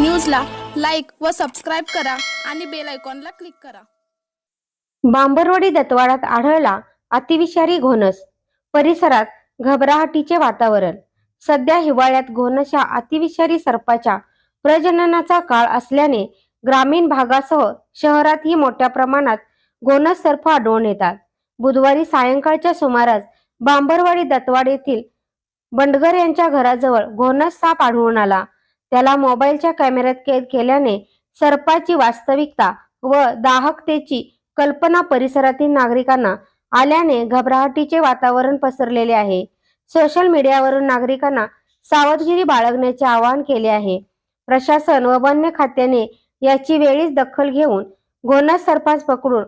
न्यूजला लाईक व सबस्क्राईब करा आणि बेल आयकॉनला क्लिक करा. बांबरवाडी दत्तवाडात आढळला अतिविषारी घोणस. परिसरात घबराहटीचे वातावरण. सध्या हिवाळ्यात घोणस अतिविषारी सर्पाच्या प्रजननाचा काळ असल्याने ग्रामीण भागासह शहरातही मोठ्या प्रमाणात घोणस सर्प आढळून येतात. बुधवारी सायंकाळच्या सुमारास बांबरवाडी दत्तवाड येथील बंडगर यांच्या घराजवळ घोणस साप आढळून आला. त्याला मोबाईलच्या कॅमेऱ्यात कैद केल्याने सर्पाची वास्तविकता व दाहकतेची कल्पना परिसरातील नागरिकांना आल्याने घबराहटीचे वातावरण पसरलेले आहे. सोशल मीडियावरून नागरिकांना सावधगिरी बाळगण्याचे आवाहन केले आहे. प्रशासन व वन्य खात्याने याची वेळीच दखल घेऊन गोनस सर्पास पकडून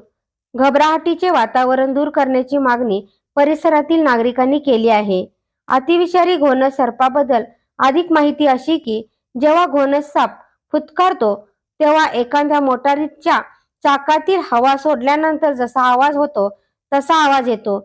घबराहटीचे वातावरण दूर करण्याची मागणी परिसरातील नागरिकांनी केली आहे. अतिविषारी घोणस सर्पाबद्दल अधिक माहिती अशी की जेव्हा घोणस साप फुतकारतो तेव्हा एखाद्या मोटारीच्या चाकातील हवा सोडल्यानंतर जसा आवाज होतो तसा आवाज येतो.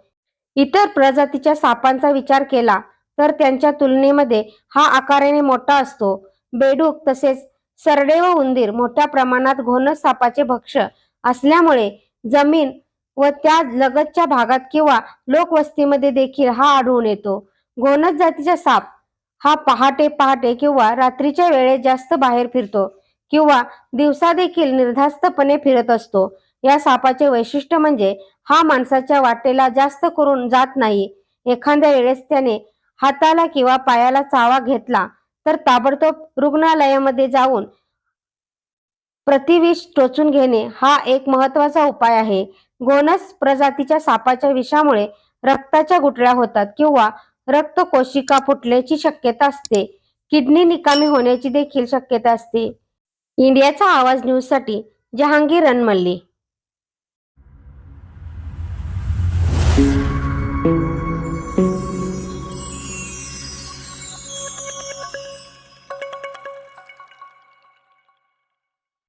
इतर प्रजातीच्या सापांचा विचार केला तर त्यांच्या तुलनेमध्ये हा आकाराने मोठा असतो. बेडूक तसेच सरडे व उंदीर मोठ्या प्रमाणात घोणस सापाचे भक्ष असल्यामुळे जमीन व त्या लगतच्या भागात किंवा लोकवस्तीमध्ये देखील हा आढळून येतो. घोणस जातीचा साप हा पहाटे पहाटे किंवा रात्रीच्या वेळेत जास्त बाहेर फिरतो किंवा दिवसा देखील निर्धास्तपणे फिरत असतो. या सापाचे वैशिष्ट्य म्हणजे हा माणसाच्या वाटेला जास्त करून जात नाही. एखाद्या वेळेस त्याने हाताला किंवा पायाला चावा घेतला तर ताबडतोब रुग्णालयामध्ये जाऊन प्रतिविष टोचून घेणे हा एक महत्त्वाचा उपाय आहे. गोनस प्रजातीच्या सापाच्या विषामुळे रक्ताच्या गुठळ्या होतात किंवा रक्त कोशिका फुटल्याची शक्यता असते. किडनी निकामी होण्याची देखील शक्यता असते. इंडियाचा आवाज न्यूजसाठी जहांगीर रणमल्ली